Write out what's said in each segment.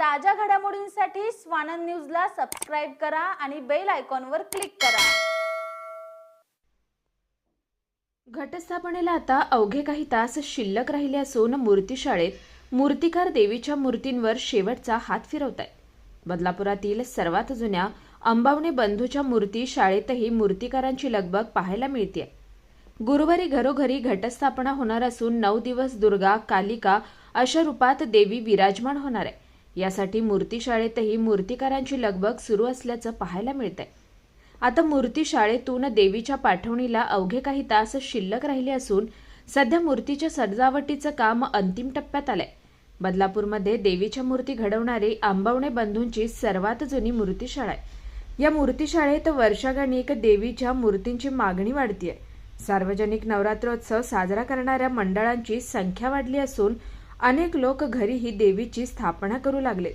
ताज्या घडामोडींसाठी स्वानंद न्यूजला सबस्क्राईब करा आणि बेल आयकॉनवर क्लिक करा. घटस्थापनेला आता अवघे काही तास शिल्लक राहिले असून मूर्तीशाळेत मूर्तिकार देवीच्या मूर्तींवर शेवटचा हात फिरवत आहेत बदलापुरातील सर्वात जुन्या अंबावणे बंधूच्या मूर्ती शाळेतही मूर्तिकारांची लगबग पाहायला मिळते गुरुवारी घरोघरी घटस्थापना होणार असून नऊ दिवस दुर्गा कालिका अशा रूपात देवी विराजमान होणार आहे. यासाठी मूर्तीशाळेतही मूर्तिकारांची लगबग सुरू असल्याचं पाहायला मिळतंय. आता मूर्तीशाळेतून देवीच्या पाठवणीला अवघे काही तास शिल्लक राहिले असून सध्या मूर्तीच्या सजावटीचं काम अंतिम टप्प्यात आलंय. बदलापूरमध्ये देवीच्या मूर्ती घडवणारी आंबवणे बंधूंची सर्वात जुनी मूर्तीशाळा आहे. या मूर्तीशाळेत वर्षागणिक देवीच्या मूर्तींची मागणी वाढतीय. सार्वजनिक नवरात्रोत्सव साजरा करणाऱ्या मंडळांची संख्या वाढली असून अनेक लोक घरीही देवीची स्थापना करू लागले.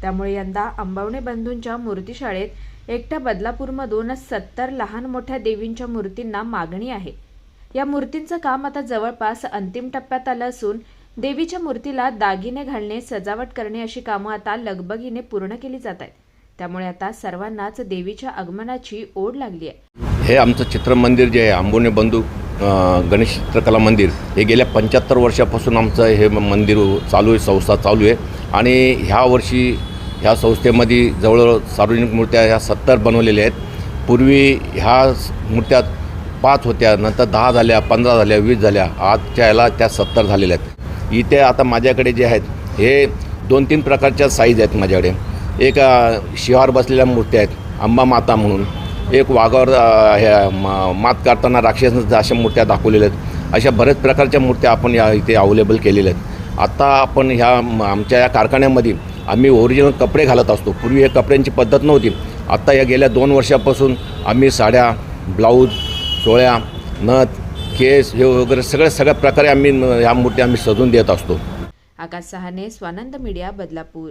त्यामुळे यंदा अंबावणे बंधूंच्या मूर्तीशाळेत एकट्या बदलापूरमधून सत्तर लहान मोठ्या देवींच्या मूर्तींना मागणी आहे. या मूर्तींचं काम आता जवळपास अंतिम टप्प्यात आलं असून देवीच्या मूर्तीला दागिने घालणे सजावट करणे अशी कामं आता लगबगीने पूर्ण केली जात आहेत. त्यामुळे आता सर्वांनाच देवीच्या आगमनाची ओढ लागली आहे. हे आमचं चित्रमंदिर जे आहे आंबोने बंधू गणेश चित्रकला मंदिर हे गेल्या पंच्याहत्तर वर्षापासून आमचं हे म- मंदिर चालू आहे संस्था चालू आहे. आणि ह्या वर्षी ह्या संस्थेमध्ये जवळजवळ सार्वजनिक मूर्त्या ह्या सत्तर बनवलेल्या आहेत. पूर्वी ह्या मूर्त्या पाच होत्या नंतर दहा झाल्या पंधरा झाल्या वीस झाल्या आजच्या याला त्या सत्तर झालेल्या आहेत. इथे आता माझ्याकडे जे आहेत हे दोन तीन प्रकारच्या साईज आहेत माझ्याकडे. एक शिवार बसलेल्या मूर्त्या आहेत अंबा माता म्हणून. एक वाघावर ह्या मा- मात करताना राक्षस अशा मूर्त्या दाखवलेल्या आहेत अशा बऱ्याच प्रकारच्या मूर्त्या आपण या इथे अवेलेबल केलेल्या आहेत. आता आपण ह्या आमच्या या कारखान्यामध्ये आम्ही ओरिजिनल कपडे घालत असतो. पूर्वी हे कपड्यांची पद्धत नव्हती. आत्ता या गेल्या दोन वर्षापासून आम्ही साड्या ब्लाऊज चोळ्या नथ केस हे वगैरे सगळ्या सगळ्या प्रकारे आम्ही या ह्या मूर्त्या आम्ही सजून देत असतो. आकाश सहाने स्वानंद मीडिया बदलापूर.